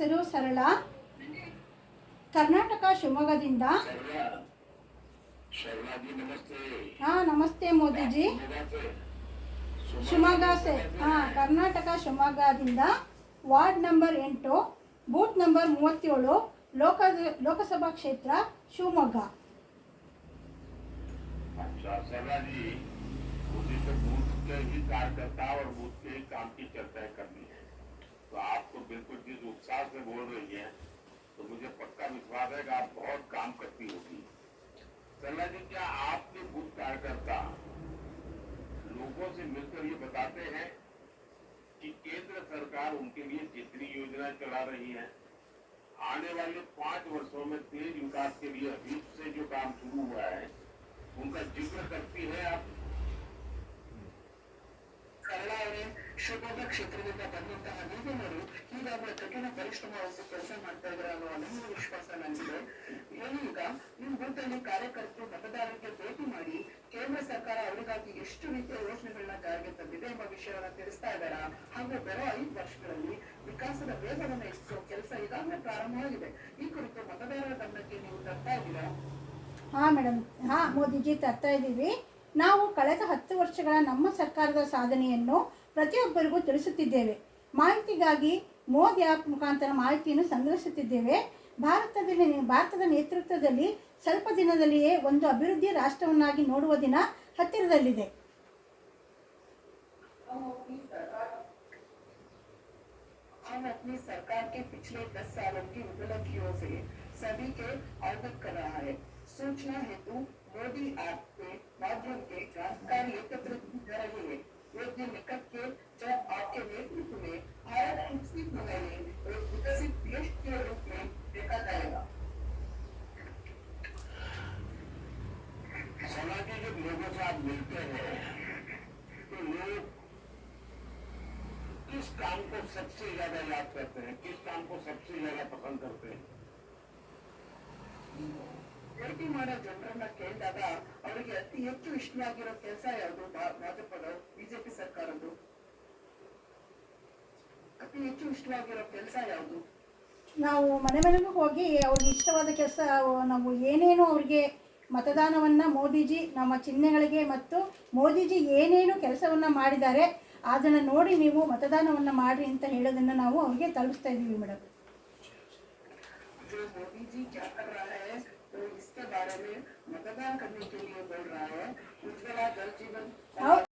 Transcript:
ಹೆಸರು ಸರಳ ಕರ್ನಾಟಕ ಶಿವಮೊಗ್ಗದಿಂದ शर्मा शर्मा जी नमस्ते ಹಾಂ ನಮಸ್ತೆ ಮೋದಿಜಿ शिवमोगा से ಶಿವಮೊಗ್ಗ ಸೆ ಹಾಂ ಕರ್ನಾಟಕ ಶಿವಮೊಗ್ಗದಿಂದ ವಾರ್ಡ್ ನಂಬರ್ ಎಂಟು ಬೂತ್ ನಂಬರ್ ಮೂವತ್ತೇಳು ಲೋಕ ಲೋಕಸಭಾ ಕ್ಷೇತ್ರ ಶಿವಮೊಗ್ಗ अच्छा शर्मा जी मुझे तो बूथ के ही कार्यकर्ता और बूथ के ही काम की चर्चा करनी है तो आप तो बिल्कुल साथ में बोल रही है तो मुझे पक्का विश्वास है कि आप बहुत काम करती होगी। सरला जी, क्या आपके बुद्ध कार्यकर्ता लोगों से मिलकर ये बताते हैं कि केंद्र सरकार उनके लिए जितनी योजनाएँ चला रही है, आने वाले पाँच वर्षों में तेज विकास के लिए अभी से जो काम शुरू हुआ है, उनका ज़िक्र करती है आप? सरला शुभ क्षेत्र में ವಹಿಸಿ ಕೆಲಸ ಮಾಡ್ತಾ ಇದ್ದಾರೆ ಅನ್ನೋ ಅನನ್ಯ ವಿಶ್ವಾಸ ನನಗಿದೆ. ಏನು ಈಗ ನಿಮ್ ಬೂತಲ್ಲಿ ಕಾರ್ಯಕರ್ತರು ಮತದಾರರಿಗೆ ಭೇಟಿ ಮಾಡಿ ಕೇಂದ್ರ ಸರ್ಕಾರ ಅವರಿಗಾಗಿ ಎಷ್ಟು ರೀತಿಯ ಯೋಜನೆಗಳನ್ನ ಜಾರಿಗೆ ತಂದಿದೆ ಎಂಬ ವಿಷಯವನ್ನ ತಿಳಿಸ್ತಾ ಇದ್ದಾರಾ? ಹಾಗೂ ಬರೋ ಐದು ವರ್ಷಗಳಲ್ಲಿ ವಿಕಾಸದ ವೇಗವನ್ನು ಹೆಚ್ಚಿಸುವ ಕೆಲಸ ಈಗಾಗಲೇ ಪ್ರಾರಂಭವಾಗಿದೆ. ಈ ಕುರಿತು ಮತದಾರರ ಗಮನಕ್ಕೆ ನೀವು ತರ್ತಾ ಇದ್ದೀರಾ? ಹಾ ಮೇಡಮ್ ಹಾ, ಮೋದಿಜಿ, ತರ್ತಾ ಇದ್ದೀವಿ. ನಾವು ಕಳೆದ ಹತ್ತು ವರ್ಷಗಳ ನಮ್ಮ ಸರ್ಕಾರದ ಸಾಧನೆಯನ್ನು ಪ್ರತಿಯೊಬ್ಬರಿಗೂ ತಿಳಿಸುತ್ತಿದ್ದೇವೆ. ಮಾಹಿತಿಗಾಗಿ ಮೋದಿ ಆ್ಯಪ್ ಮುಖಾಂತರ ಮಾಹಿತಿಯನ್ನು ಸಂಗ್ರಹಿಸುತ್ತಿದ್ದೇವೆ ಭಾರತದಲ್ಲಿ ಭಾರತದ ನೇತೃತ್ವದಲ್ಲಿ ಸ್ವಲ್ಪ ದಿನದಲ್ಲಿಯೇ ಒಂದು ಅಭಿವೃದ್ಧಿ ರಾಷ್ಟ್ರವನ್ನಾಗಿ ನೋಡುವ ದಿನ ಹತ್ತಿರದಲ್ಲಿದೆ हम अपनी सरकार के पिछले दस सालों की उपलब्धियों से सभी के अवगत कर रहा है सूचना हेतु मोदी ऐप के माध्यम से तो लोग किस काम को सबसे ज्यादा याद करते हैं किस काम को सबसे ज्यादा पसंद करते हैं ಭೇಟಿ ಮಾಡೋ ಜನರನ್ನ ಕೇಳಿದಾಗ ಅವರಿಗೆ ಅತಿ ಹೆಚ್ಚು ಇಷ್ಟವಾಗಿರೋ ಕೆಲಸ ಯಾವುದು ಭಾಜಪದ ಬಿಜೆಪಿ ಸರ್ಕಾರದ್ದು ಅತಿ ಹೆಚ್ಚು ಇಷ್ಟವಾಗಿರೋ ಕೆಲಸ ಯಾವುದು ನಾವು ಮನೆ ಮನೆಗೂ ಹೋಗಿ ಅವ್ರಿಗೆ ಇಷ್ಟವಾದ ಕೆಲಸ ನಾವು ಏನೇನು ಅವ್ರಿಗೆ ಮತದಾನವನ್ನು ಮೋದಿಜಿ ನಮ್ಮ ಚಿಹ್ನೆಗಳಿಗೆ ಮತ್ತು ಮೋದಿಜಿ ಏನೇನು ಕೆಲಸವನ್ನು ಮಾಡಿದ್ದಾರೆ ಅದನ್ನು ನೋಡಿ ನೀವು ಮತದಾನವನ್ನು ಮಾಡಿರಿ ಅಂತ ಹೇಳೋದನ್ನು ನಾವು ಅವ್ರಿಗೆ ತಲುಪಿಸ್ತಾ ಇದ್ದೀವಿ ಮೇಡಮ್ जो मोदी जी क्या कर रहा है तो इसके बारे में मतदान करने के लिए बोल रहा है उज्ज्वला जल जीवन ಹೌ-